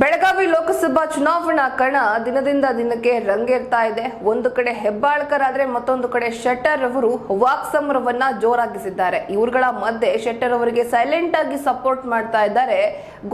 ಬೆಳಗಾವಿ ಲೋಕಸಭಾ ಚುನಾವಣಾ ಕಣ ದಿನದಿಂದ ದಿನಕ್ಕೆ ರಂಗೇರ್ತಾ ಇದೆ. ಒಂದು ಕಡೆ ಹೆಬ್ಬಾಳ್ಕರ್ ಆದ್ರೆ ಮತ್ತೊಂದು ಕಡೆ ಶೆಟ್ಟರ್ ಅವರು ವಾಕ್ ಸಮರವನ್ನ ಜೋರಾಗಿಸಿದ್ದಾರೆ. ಇವರುಗಳ ಮಧ್ಯೆ ಶೆಟ್ಟರ್ ಅವರಿಗೆ ಸೈಲೆಂಟ್ ಆಗಿ ಸಪೋರ್ಟ್ ಮಾಡ್ತಾ ಇದ್ದಾರೆ.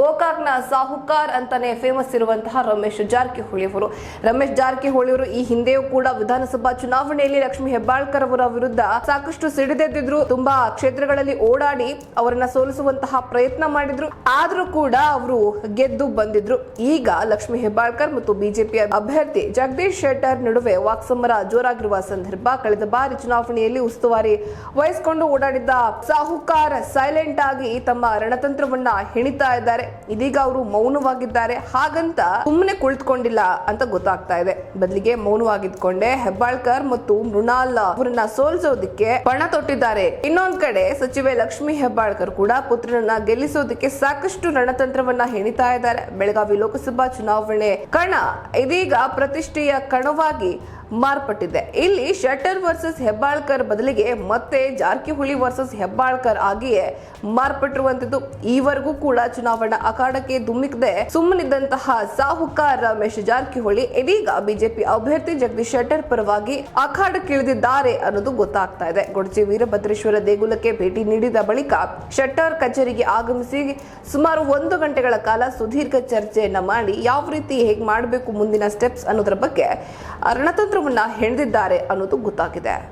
ಗೋಕಾಕ್ನ ಸಾಹುಕಾರ್ ಅಂತಾನೆ ಫೇಮಸ್ ಇರುವಂತಹ ರಮೇಶ್ ಜಾರಕಿಹೊಳಿ ಅವರು. ರಮೇಶ್ ಜಾರಕಿಹೊಳಿ ಅವರು ಈ ಹಿಂದೆಯೂ ಕೂಡ ವಿಧಾನಸಭಾ ಚುನಾವಣೆಯಲ್ಲಿ ಲಕ್ಷ್ಮಿ ಹೆಬ್ಬಾಳ್ಕರ್ ಅವರ ವಿರುದ್ಧ ಸಾಕಷ್ಟು ಸಿಡಿದೆದ್ದಿದ್ರು. ತುಂಬಾ ಕ್ಷೇತ್ರಗಳಲ್ಲಿ ಓಡಾಡಿ ಅವರನ್ನ ಸೋಲಿಸುವಂತಹ ಪ್ರಯತ್ನ ಮಾಡಿದ್ರು. ಆದ್ರೂ ಕೂಡ ಅವರು ಗೆದ್ದು ಬಂದಿದ್ರು. ಈಗ ಲಕ್ಷ್ಮಿ ಹೆಬ್ಬಾಳ್ಕರ್ ಮತ್ತು ಬಿಜೆಪಿ ಅಭ್ಯರ್ಥಿ ಜಗದೀಶ್ ಶೆಟ್ಟರ್ ನಡುವೆ ವಾಕ್ಸಮರ ಜೋರಾಗಿರುವ ಸಂದರ್ಭ ಕಳೆದ ಬಾರಿ ಚುನಾವಣೆಯಲ್ಲಿ ಉಸ್ತುವಾರಿ ವಹಿಸಿಕೊಂಡು ಓಡಾಡಿದ್ದ ಸಾಹುಕಾರ ಸೈಲೆಂಟ್ ಆಗಿ ತಮ್ಮ ರಣತಂತ್ರವನ್ನ ಹೆಣಿತಾ ಇದ್ದಾರೆ. ಇದೀಗ ಅವರು ಮೌನವಾಗಿದ್ದಾರೆ. ಹಾಗಂತ ಸುಮ್ಮನೆ ಕುಳಿತುಕೊಂಡಿಲ್ಲ ಅಂತ ಗೊತ್ತಾಗ್ತಾ ಇದೆ. ಬದಲಿಗೆ ಮೌನವಾಗಿದ್ಕೊಂಡೆ ಹೆಬ್ಬಾಳ್ಕರ್ ಮತ್ತು ಮೃಣಾಲ್ ಅವರನ್ನ ಸೋಲಿಸೋದಕ್ಕೆ ಪಣ ತೊಟ್ಟಿದ್ದಾರೆ. ಇನ್ನೊಂದ್ ಕಡೆ ಸಚಿವೆ ಲಕ್ಷ್ಮಿ ಹೆಬ್ಬಾಳ್ಕರ್ ಕೂಡ ಪುತ್ರನನ್ನ ಗೆಲ್ಲಿಸೋದಕ್ಕೆ ಸಾಕಷ್ಟು ರಣತಂತ್ರವನ್ನ ಹೆಣಿತಾ ಇದ್ದಾರೆ. ಬೆಳಗಾವಿ ಲೋಕಸಭಾ ಚುನಾವಣೆ ಕಣ ಇದೀಗ ಪ್ರತಿಷ್ಠೆಯ ಕಣವಾಗಿ ಮಾರ್ಪಟ್ಟಿದೆ. ಇಲ್ಲಿ ಶೆಟ್ಟರ್ ವರ್ಸಸ್ ಹೆಬ್ಬಾಳ್ಕರ್ ಬದಲಿಗೆ ಮತ್ತೆ ಜಾರಕಿಹೊಳಿ ವರ್ಸಸ್ ಹೆಬ್ಬಾಳ್ಕರ್ ಆಗಿಯೇ ಮಾರ್ಪಟ್ಟಿರುವಂತದ್ದು. ಈವರೆಗೂ ಕೂಡ ಚುನಾವಣಾ ಅಖಾಡಕ್ಕೆ ಧುಮ್ಮಿಕದೆ ಸುಮ್ಮನಿದ್ದಂತಹ ಸಾಹುಕಾರ ರಮೇಶ್ ಜಾರಕಿಹೊಳಿ, ಇದೀಗ ಬಿಜೆಪಿ ಅಭ್ಯರ್ಥಿ ಜಗದೀಶ್ ಶೆಟ್ಟರ್ ಪರವಾಗಿ ಅಖಾಡಕ್ಕಿಳಿದಿದ್ದಾರೆ ಅನ್ನೋದು ಗೊತ್ತಾಗ್ತಾ ಇದೆ. ಗೊಡಜಿ ವೀರಭದ್ರೇಶ್ವರ ದೇಗುಲಕ್ಕೆ ಭೇಟಿ ನೀಡಿದ ಬಳಿಕ ಶೆಟ್ಟರ್ ಕಚೇರಿಗೆ ಆಗಮಿಸಿ ಸುಮಾರು ಒಂದು ಗಂಟೆಗಳ ಕಾಲ ಸುದೀರ್ಘ ಚರ್ಚೆಯನ್ನ ಮಾಡಿ ಯಾವ ರೀತಿ ಹೇಗೆ ಮಾಡಬೇಕು ಮುಂದಿನ ಸ್ಟೆಪ್ಸ್ ಅನ್ನೋದ್ರ ಬಗ್ಗೆ ರಣತಂತ್ರವನ್ನ ಹೆಣೆದಿದ್ದಾರೆ ಅನ್ನೋದು ಗೊತ್ತಾಗಿದೆ.